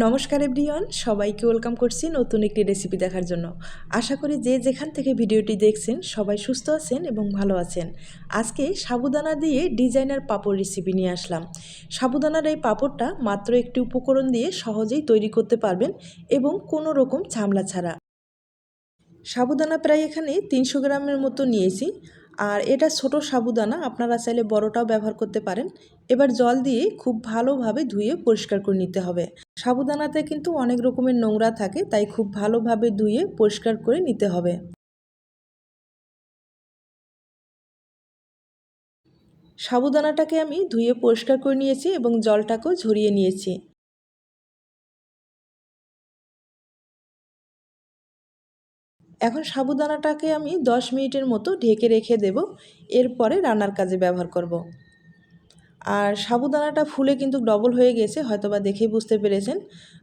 নমস্কার এভরিওয়ান, সবাইকে ওয়েলকাম করছি নতুন একটি রেসিপি দেখার জন্য। আশা করি যে যেখান থেকে ভিডিওটি দেখছেন, সবাই সুস্থ আছেন এবং ভালো আছেন। আজকে সাবুদানা দিয়ে ডিজাইনার পাপড় রেসিপি নিয়ে আসলাম। সাবুদানার এই পাপড়টা মাত্র একটি উপকরণ দিয়ে সহজেই তৈরি করতে পারবেন এবং কোনো রকম ঝামলা ছাড়া। সাবুদানা প্রায় এখানে তিনশো গ্রামের মতো নিয়েছি। আর এটা ছোট সাবুদানা, আপনারা চাইলে বড়টাও ব্যবহার করতে পারেন। এবার জল দিয়ে খুব ভালোভাবে ধুয়ে পরিষ্কার করে নিতে হবে। সাবুদানাতে কিন্তু অনেক রকমের নোংরা থাকে, তাই খুব ভালোভাবে ধুয়ে পরিষ্কার করে নিতে হবে। সাবুদানাটাকে আমি ধুয়ে পরিষ্কার করে নিয়েছি এবং জলটাকেও ঝরিয়ে নিয়েছি। এখন সাবুদানাটাকে আমি 10 মিনিটের মতো ঢেকে রেখে দেব, এরপরে রান্নার কাজে ব্যবহার করব। আর সাবুদানাটা ফুলে কিন্তু ডবল হয়ে গেছে, হয়তোবা দেখেই বুঝতে পেরেছেন।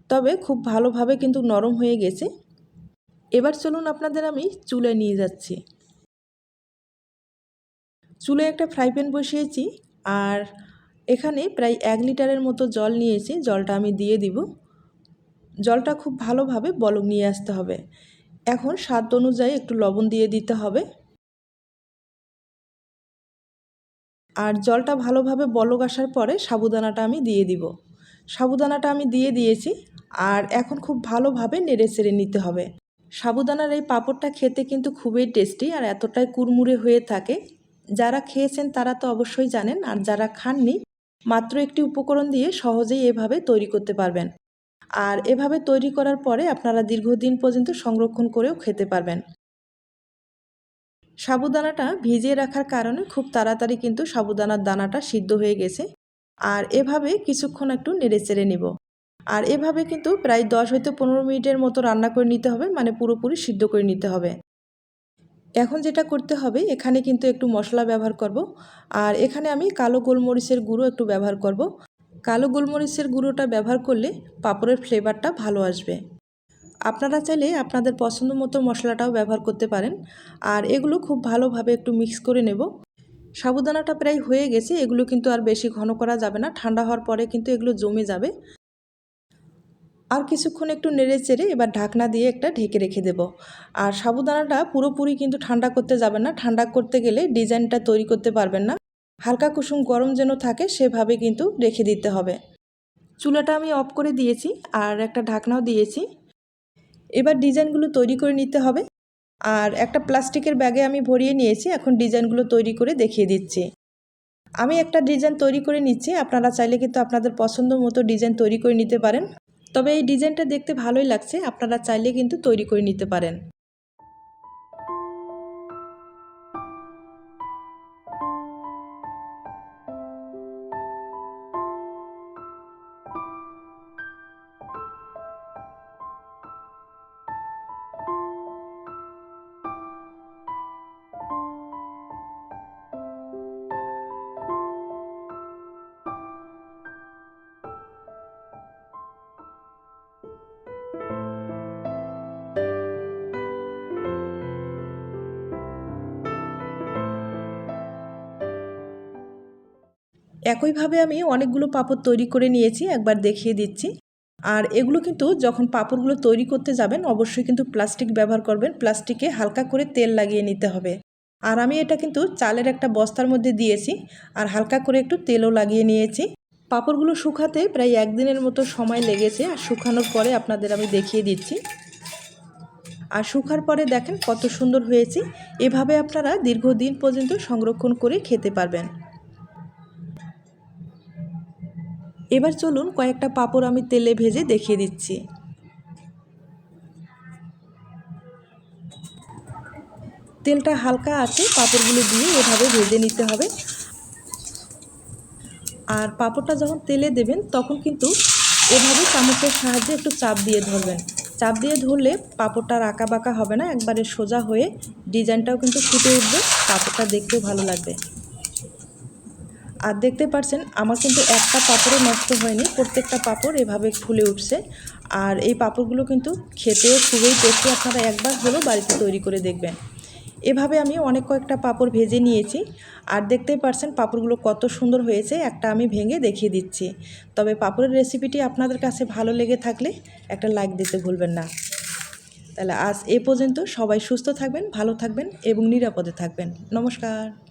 তবে খুব ভালোভাবে কিন্তু নরম হয়ে গেছে। এবার চলুন আপনাদের আমি চুলে নিয়ে যাচ্ছি। চুলে একটা ফ্রাই প্যান বসিয়েছি আর এখানে প্রায় এক লিটারের মতো জল নিয়েছি, জলটা আমি দিয়ে দিব। জলটা খুব ভালোভাবে বলক নিয়ে আসতে হবে। এখন স্বাদ অনুযায়ী একটু লবণ দিয়ে দিতে হবে। আর জলটা ভালোভাবে বলক আসার পরে সাবুদানাটা আমি দিয়ে দিব। সাবুদানাটা আমি দিয়ে দিয়েছি আর এখন খুব ভালোভাবে নেড়ে চেড়ে নিতে হবে। সাবুদানার এই পাঁপড়টা খেতে কিন্তু খুবই টেস্টি আর এতটাই কুরমুরে হয়ে থাকে। যারা খেয়েছেন তারা তো অবশ্যই জানেন আর যারা খাননি, মাত্র একটি উপকরণ দিয়ে সহজেই এভাবে তৈরি করতে পারবেন। আর এভাবে তৈরি করার পরে আপনারা দীর্ঘদিন পর্যন্ত সংরক্ষণ করেও খেতে পারবেন। সাবুদানাটা ভিজিয়ে রাখার কারণে খুব তাড়াতাড়ি কিন্তু সাবুদানার দানাটা সিদ্ধ হয়ে গেছে। আর এভাবে কিছুক্ষণ একটু নেড়ে চেড়ে নিব। আর এভাবে কিন্তু প্রায় দশ হইতে পনেরো মিনিটের মতো রান্না করে নিতে হবে মানে পুরোপুরি সিদ্ধ করে নিতে হবে। এখন যেটা করতে হবে, এখানে কিন্তু একটু মশলা ব্যবহার করব। আর এখানে আমি কালো গোলমরিচের গুঁড়ো একটু ব্যবহার করব। কালো গোলমরিচের গুঁড়োটা ব্যবহার করলে পাঁপড়ের ফ্লেভারটা ভালো আসবে। আপনারা চাইলে আপনাদের পছন্দ মতো মশলাটাও ব্যবহার করতে পারেন। আর এগুলো খুব ভালোভাবে একটু মিক্স করে নেব। সাবুদানাটা প্রায় হয়ে গেছে, এগুলো কিন্তু আর বেশি ঘন করা যাবে না। ঠান্ডা হওয়ার পরে কিন্তু এগুলো জমে যাবে। আর কিছুক্ষণ একটু নেড়ে চেড়ে এবার ঢাকনা দিয়ে একটা ঢেকে রেখে দেব। আর সাবুদানাটা পুরোপুরি কিন্তু ঠান্ডা করতে যাবে না। ঠান্ডা করতে গেলে ডিজাইনটা তৈরি করতে পারবেন না। হালকা কুসুম গরম যেন থাকে, সেভাবে কিন্তু রেখে দিতে হবে। চুলাটা আমি অফ করে দিয়েছি, আর একটা ঢাকনাও দিয়েছি। এবার ডিজাইনগুলো তৈরি করে নিতে হবে। আর একটা প্লাস্টিকের ব্যাগে আমি ভরিয়ে নিয়েছি, এখন ডিজাইনগুলো তৈরি করে দেখিয়ে দিচ্ছি। আমি একটা ডিজাইন তৈরি করে নিচ্ছি, আপনারা চাইলে কিন্তু আপনাদের পছন্দ মতো ডিজাইন তৈরি করে নিতে পারেন। তবে এই ডিজাইনটা দেখতে ভালোই লাগছে, আপনারা চাইলে কিন্তু তৈরি করে নিতে পারেন। একইভাবে আমি অনেকগুলো পাপড় তৈরি করে নিয়েছি, একবার দেখিয়ে দিচ্ছি। আর এগুলো কিন্তু যখন পাপড়গুলো তৈরি করতে যাবেন, অবশ্যই কিন্তু প্লাস্টিক ব্যবহার করবেন। প্লাস্টিকে হালকা করে তেল লাগিয়ে নিতে হবে। আর আমি এটা কিন্তু চালের একটা বস্তার মধ্যে দিয়েছি আর হালকা করে একটু তেলও লাগিয়ে নিয়েছি। পাপড়গুলো শুকাতে প্রায় একদিনের মতো সময় লেগেছে আর শুকানোর পরে আপনাদের আমি দেখিয়ে দিচ্ছি। আর শুকার পরে দেখেন কত সুন্দর হয়েছে। এভাবে আপনারা দীর্ঘদিন পর্যন্ত সংরক্ষণ করে খেতে পারবেন। এবার চলুন কয়েকটা পাঁপড় আমি তেলে ভেজে দেখিয়ে দিচ্ছি। তেলটা হালকা আছে, পাঁপড়গুলো দিয়ে এভাবে ভেজে নিতে হবে। আর পাঁপড়টা যখন তেলে দেবেন, তখন কিন্তু এভাবে চামচের সাহায্যে একটু চাপ দিয়ে ধরবেন। চাপ দিয়ে ধরলে পাঁপড়টা আঁকা বাঁকা হবে না, একবারে সোজা হয়ে ডিজাইনটাও কিন্তু ফুটে উঠবে, পাঁপড়টা দেখতেও ভালো লাগবে। আর দেখতে পাচ্ছেন আমার কিন্তু একটা পাঁপড়ও নষ্ট হয়নি, প্রত্যেকটা পাঁপড় এভাবে ফুলে উঠছে। আর এই পাঁপড়গুলো কিন্তু খেতেও খুবই টেস্টি, আপনারা একবার হলেও বাড়িতে তৈরি করে দেখবেন। এভাবে আমি অনেক কয়েকটা পাঁপড় ভেজে নিয়েছি, আর দেখতেই পারছেন পাঁপড়গুলো কত সুন্দর হয়েছে, একটা আমি ভেঙে দেখিয়ে দিচ্ছি। তবে পাঁপড়ের রেসিপিটি আপনাদের কাছে ভালো লেগে থাকলে একটা লাইক দিতে ভুলবেন না। তাহলে আজ এ পর্যন্ত সবাই সুস্থ থাকবেন, ভালো থাকবেন এবং নিরাপদে থাকবেন। নমস্কার।